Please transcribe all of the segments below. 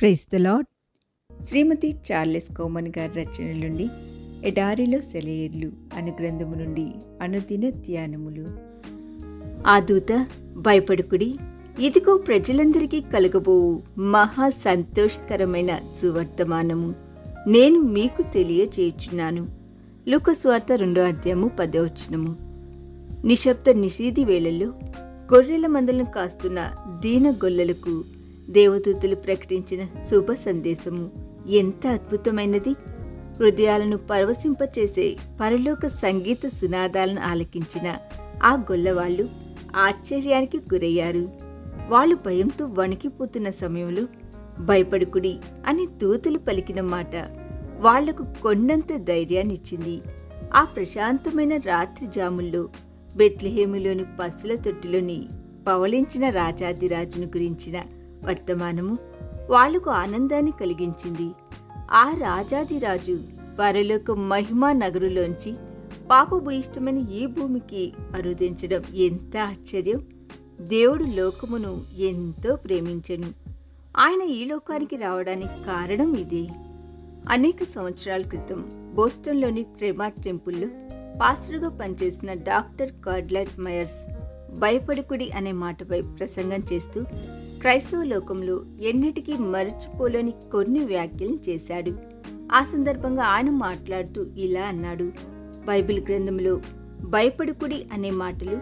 Praise the Lord Shrimati Charles Cowman గారి రచన నుండి ఎడారిలో సెలయేర్లు అను గ్రంథము నుండి అనుదిన ధ్యానములు. ఆ దూత భయపడుకుడి ఇదిగో ప్రజలందరికీ కలగబోవు మహా సంతోషకరమైన సువర్తమానము. నేను మీకు తెలియచేయుచున్నాను. లుకస్వార్త రెండో అధ్యాయము పదవచనము నిశ్శబ్ద నిషీది వేళల్లో గొర్రెల మందలను కాస్తున్న దీన గొల్లలకు దేవదూతులు ప్రకటించిన శుభ సందేశము. ఎంత అద్భుతమైనది! హృదయాలను పరవశింపచేసే పరలోక సంగీత సునాదాలను ఆలకించిన ఆ గొల్లవాళ్ళు ఆశ్చర్యానికి గురయ్యారు. వాళ్ళు భయంతో వణికిపోతున్న సమయంలో భయపడుకుడి అని తూతులు పలికిన మాట వాళ్ళకు కొండంత ధైర్యాన్నిచ్చింది. ఆ ప్రశాంతమైన రాత్రి జాముల్లో బెత్లిహేములోని పసుల తొట్టిలోని పవలించిన రాజాదిరాజును గురించిన వర్తమానము వాళ్ళకు ఆనందాన్ని కలిగించింది. ఆ రాజాదిరాజు పరలోక మహిమా నగరులోంచి పాపభూయిష్టమైన ఈ భూమికి అరుదించడం ఎంత ఆశ్చర్యం! దేవుడు లోకమును ఎంతో ప్రేమించను. ఆయన ఈ లోకానికి రావడానికి కారణం ఇదే. అనేక సంవత్సరాల క్రితం బోస్టన్లోని ప్రేమా టెంపుల్లో పాస్టర్గా పనిచేసిన డాక్టర్ కార్డ్లైట్ మయర్స్ భయపడుకుడి అనే మాటపై ప్రసంగం చేస్తూ క్రైస్తవ లోకంలో ఎన్నటికీ మరచిపోలేని కొన్ని వ్యాఖ్యలు చేశాడు. ఆ సందర్భంగా ఆయన మాట్లాడుతూ ఇలా అన్నాడు. బైబిల్ గ్రంథంలో భయపడుకుడి అనే మాటలు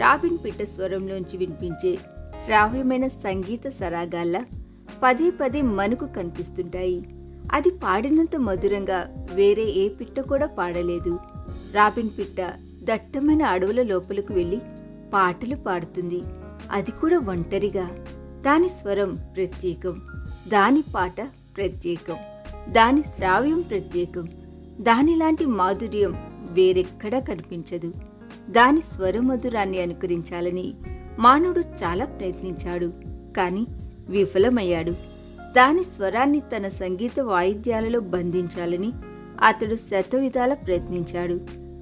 రాబిన్ పిట్ట స్వరంలోంచి వినిపించే శ్రావ్యమైన సంగీత సరాగాల్లా పదే పదే మనకు కనిపిస్తుంటాయి. అది పాడినంత మధురంగా వేరే ఏ పిట్ట కూడా పాడలేదు. రాబిన్ పిట్ట దట్టమైన అడవుల లోపలకు వెళ్ళి పాటలు పాడుతుంది. అది కూడా ఒంటరిగా. దాని స్వరం ప్రత్యేకం దాని పాట ప్రత్యేకం దాని శ్రావ్యం ప్రత్యేకం దానిలాంటి మాధుర్యం వేరెక్కడా కనిపించదు. దాని స్వరమధురాన్ని అనుకరించాలని మానవుడు చాలా ప్రయత్నించాడు కానీ విఫలమయ్యాడు. దాని స్వరాన్ని తన సంగీత వాయిద్యాలలో బంధించాలని అతడు శతవిధాల ప్రయత్నించాడు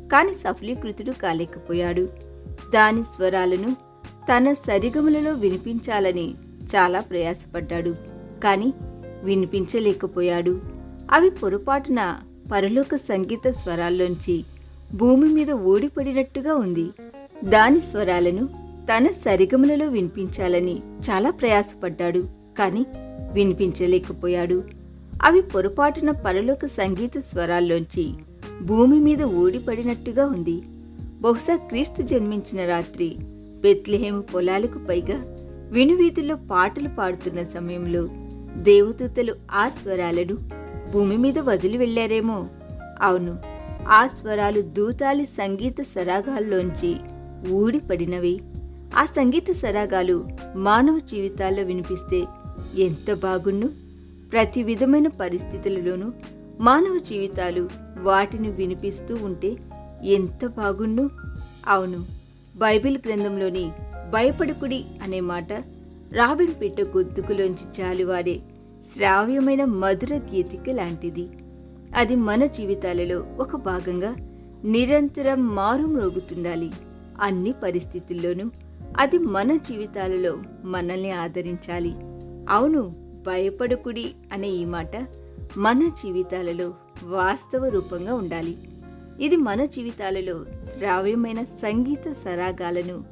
కాని సఫలీకృతుడు కాలేకపోయాడు. దాని స్వరాలను తన సరిగములలో వినిపించాలని చాలా ప్రయాసపడ్డాడు. కానీ వినిపించలేకపోయాడు. అవి పొరపాటున పరలోక సంగీత స్వరాల్లోంచి భూమి మీద ఓడిపడినట్టుగా ఉంది. దాని స్వరాలను తన సరిగమలలో వినిపించాలని చాలా ప్రయాసపడ్డాడు. కానీ వినిపించలేకపోయాడు. అవి పొరపాటున పరలోక సంగీత స్వరాల్లోంచి భూమి మీద ఓడిపడినట్టుగా ఉంది. బహుశా క్రీస్తు జన్మించిన రాత్రి బెత్లెహేము పొలాలకు పైగా వినువీధుల్లో పాటలు పాడుతున్న సమయంలో దేవదూతలు ఆ స్వరాలను భూమి మీద వదిలి వెళ్ళారేమో అవును ఆ స్వరాలు దూతాలి సంగీత సరాగాల్లోంచి ఊడిపడినవి. ఆ సంగీత సరాగాలు మానవ జీవితాల్లో వినిపిస్తే ఎంత బాగున్ను? ప్రతి విధమైన పరిస్థితులలోనూ మానవ జీవితాలు వాటిని వినిపిస్తూ ఉంటే ఎంత బాగున్ను? అవును బైబిల్ గ్రంథంలోని భయపడుకుడి అనే మాట రాబిన్ పిట్ట గొంతుకులోంచి జాలివాడే శ్రావ్యమైన మధుర గీతిక లాంటిది. అది మన జీవితాలలో ఒక భాగంగా నిరంతరం మారుమ్రోగుతుండాలి అన్ని పరిస్థితుల్లోనూ. అది మన జీవితాలలో మనల్ని ఆదరించాలి. అవును భయపడుకుడి అనే ఈ మాట మన జీవితాలలో వాస్తవ రూపంగా ఉండాలి. ఇది మన జీవితాలలో శ్రావ్యమైన సంగీత సరాగాలను